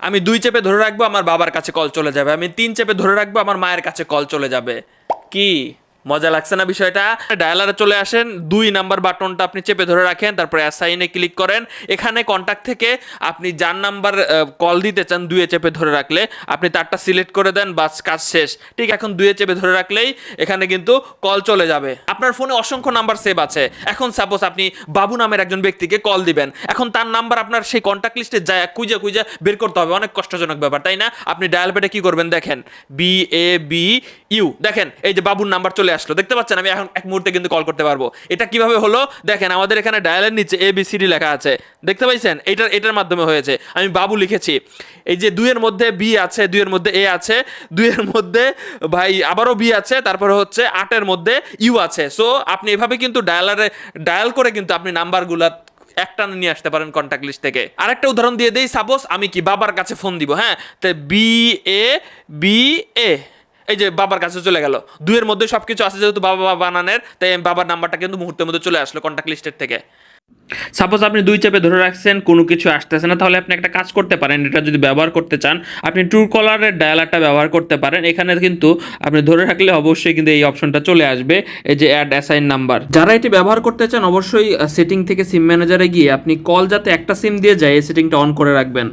আমি দুই চেপে ধরে রাখব, আমার বাবার কাছে কল চলে যাবে। আমি তিন চেপে ধরে রাখব, আমার মায়ের কাছে কল চলে যাবে। কি? মজা লাগছে না বিষয়টা? ডায়ালারে চলে আসেন, দুই নাম্বার বাটনটা আপনি চেপে ধরে রাখেন, তারপরে অ্যাসাইনে ক্লিক করেন। এখানে কন্ট্যাক্ট থেকে আপনি যার নাম্বার কল দিতে চান দুয়ে চেপে ধরে রাখলে, আপনি তারটা সিলেক্ট করে দেন, বাস, কাজ শেষ। ঠিক এখন দুয়ে চেপে ধরে রাখলেই এখানে কিন্তু কল চলে যাবে। আপনার ফোনে অসংখ্য নাম্বার সেভ আছে। এখন সাপোজ আপনি বাবু নামের একজন ব্যক্তিকে কল দিবেন। এখন তার নাম্বার আপনার সেই কন্ট্যাক্ট লিস্টে যায় কুইজা কুইজা বের করতে হবে। অনেক কষ্টজনক ব্যাপার, তাই না? আপনি ডায়াল পেটে কি করবেন, দেখেন। বি এ বি ইউ দেখেন, এই যে বাবুর নাম্বার চলে আসলো। দেখতে পাচ্ছেন, আমি এখন এক মুহূর্তে কিন্তু কল করতে পারব। এটা কীভাবে হলো? দেখেন, আমাদের এখানে ডায়ালের নিচে এ বি সি ডি লেখা আছে। দেখতে পাইছেন? এটার এটার মাধ্যমে হয়েছে। আমি বাবু লিখেছি। এই যে দুইয়ের মধ্যে বি আছে, দুইয়ের মধ্যে এ আছে, দুইয়ের মধ্যে ভাই আবারও বি আছে, তারপরে হচ্ছে আটের মধ্যে ইউ আছে। সো আপনি এভাবে কিন্তু ডায়ালারে ডায়াল করে কিন্তু আপনি নাম্বারগুলা একটা নিয়ে আসতে পারেন কন্ট্যাক্ট লিস্ট থেকে। আরেকটা উদাহরণ দিয়ে দেই সাপোজ আমি কি বাবার কাছে ফোন দিব হ্যাঁ? তো বি এ বি এ এই যে বাবার কাছে চলে গেল। দুইয়ের মধ্যে সবকিছু আছে যেহেতু বাবা বাবা বানানের, তাই বাবার নাম্বারটা কিন্তু মুহূর্তের মধ্যে চলে আসলো কন্ট্যাক্ট লিস্টের থেকে। সাপোজ আপনি দুই চাপে ধরে রাখছেন, কোনো কিছু আসতেছে না, তাহলে আপনি একটা কাজ করতে পারেন, এটা যদি ব্যবহার করতে চান, আপনি ট্রু কলারের ডায়ালারটা ব্যবহার করতে পারেন, এখানে কিন্তু আপনি ধরে রাখলে অবশ্যই কিন্তু এই অপশনটা চলে আসবে, এই যে অ্যাড অ্যাসাইন নাম্বার যারা এটি ব্যবহার করতে চান, অবশ্যই সেটিং থেকে সিম ম্যানেজারে গিয়ে আপনি কল যাতে একটা সিম দিয়ে যায়, এই সেটিংটা অন করে রাখবেন।